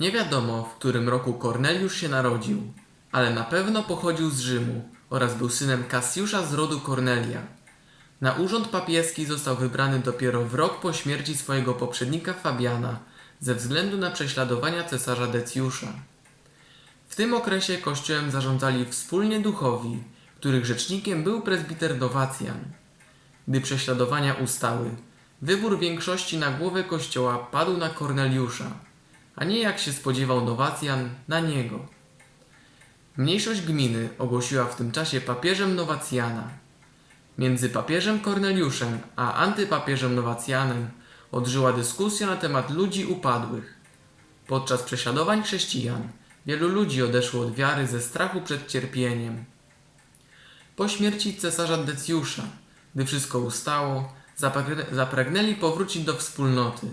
Nie wiadomo, w którym roku Korneliusz się narodził, ale na pewno pochodził z Rzymu oraz był synem Kasjusza z rodu Kornelia. Na urząd papieski został wybrany dopiero w rok po śmierci swojego poprzednika Fabiana ze względu na prześladowania cesarza Decjusza. W tym okresie kościołem zarządzali wspólnie duchowi, których rzecznikiem był prezbiter Nowacjan. Gdy prześladowania ustały, wybór większości na głowę kościoła padł na Korneliusza, a nie jak się spodziewał Nowacjan, na niego. Mniejszość gminy ogłosiła w tym czasie papieżem Nowacjana. Między papieżem Korneliuszem a antypapieżem Nowacjanem odżyła dyskusja na temat ludzi upadłych. Podczas prześladowań chrześcijan wielu ludzi odeszło od wiary ze strachu przed cierpieniem. Po śmierci cesarza Decjusza, gdy wszystko ustało, zapragnę- zapragnęli powrócić do wspólnoty.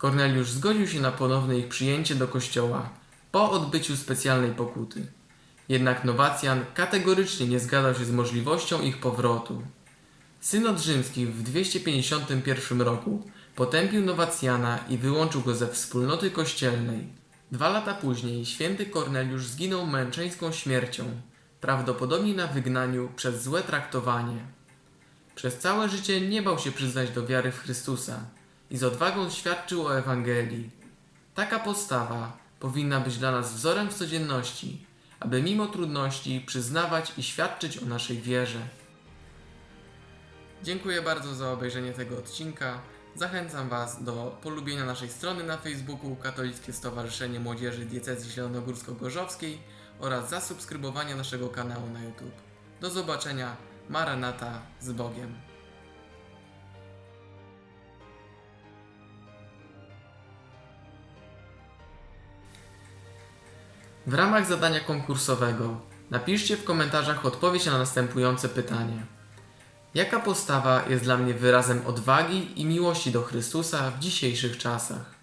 Korneliusz zgodził się na ponowne ich przyjęcie do kościoła po odbyciu specjalnej pokuty. Jednak Nowacjan kategorycznie nie zgadzał się z możliwością ich powrotu. Synod rzymski w 251 roku potępił Nowacjana i wyłączył go ze wspólnoty kościelnej. Dwa lata później święty Korneliusz zginął męczeńską śmiercią, prawdopodobnie na wygnaniu przez złe traktowanie. Przez całe życie nie bał się przyznać do wiary w Chrystusa i z odwagą świadczył o Ewangelii. Taka postawa powinna być dla nas wzorem w codzienności, aby mimo trudności przyznawać i świadczyć o naszej wierze. Dziękuję bardzo za obejrzenie tego odcinka. Zachęcam Was do polubienia naszej strony na Facebooku Katolickie Stowarzyszenie Młodzieży Diecezji Zielonogórsko-Gorzowskiej oraz zasubskrybowania naszego kanału na YouTube. Do zobaczenia. Maranata z Bogiem. W ramach zadania konkursowego napiszcie w komentarzach odpowiedź na następujące pytanie. Jaka postawa jest dla mnie wyrazem odwagi i miłości do Chrystusa w dzisiejszych czasach?